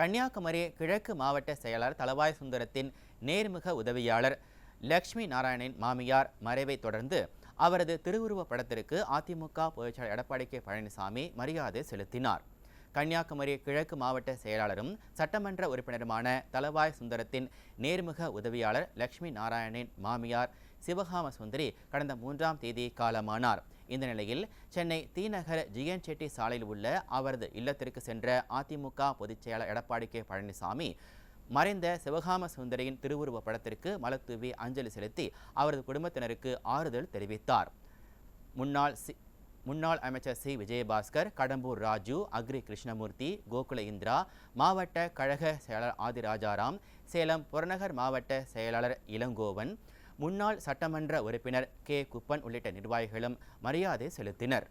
கன்னியாகுமரி கிழக்கு மாவட்ட செயலர் தலவாய் சுந்தரத்தின் நேர்முக உதவியாளர் லக்ஷ்மி நாராயணின் மாமியார் மறைவை தொடர்ந்து அவரது திருவுருவப் படத்திற்கு அதிமுக பொதுச்செயலர் எடப்பாடி கே பழனிசாமி மரியாதை செலுத்தினார். கன்னியாகுமரி கிழக்கு மாவட்ட செயலாளரும் சட்டமன்ற உறுப்பினருமான தலவாய் சுந்தரத்தின் நேர்முக உதவியாளர் லக்ஷ்மி நாராயணின் மாமியார் சிவகாம சுந்தரி கடந்த மூன்றாம் தேதி காலமானார். இந்த நிலையில் சென்னை தீநகர் ஜிஎன் செட்டி சாலையில் உள்ள அவரது இல்லத்திற்கு சென்ற அதிமுக பொதுச்செயலர் எடப்பாடி கே பழனிசாமி மறைந்த சிவகாம சுந்தரியின் திருவுருவப் படத்திற்கு மலர்தூவி அஞ்சலி செலுத்தி அவரது குடும்பத்தினருக்கு ஆறுதல் தெரிவித்தார். முன்னாள் சி முன்னாள் அமைச்சர் சி. விஜயபாஸ்கர் கடம்பூர் ராஜு அக்ரி கிருஷ்ணமூர்த்தி கோகுல இந்திரா மாவட்ட கழக செயலாளர் ஆதி ராஜாராம் சேலம் புறநகர் மாவட்ட செயலாளர் இளங்கோவன் முன்னாள் சட்டமன்ற உறுப்பினர் கே. குப்பன் உள்ளிட்ட நிர்வாகிகளும் மரியாதை செலுத்தினர்.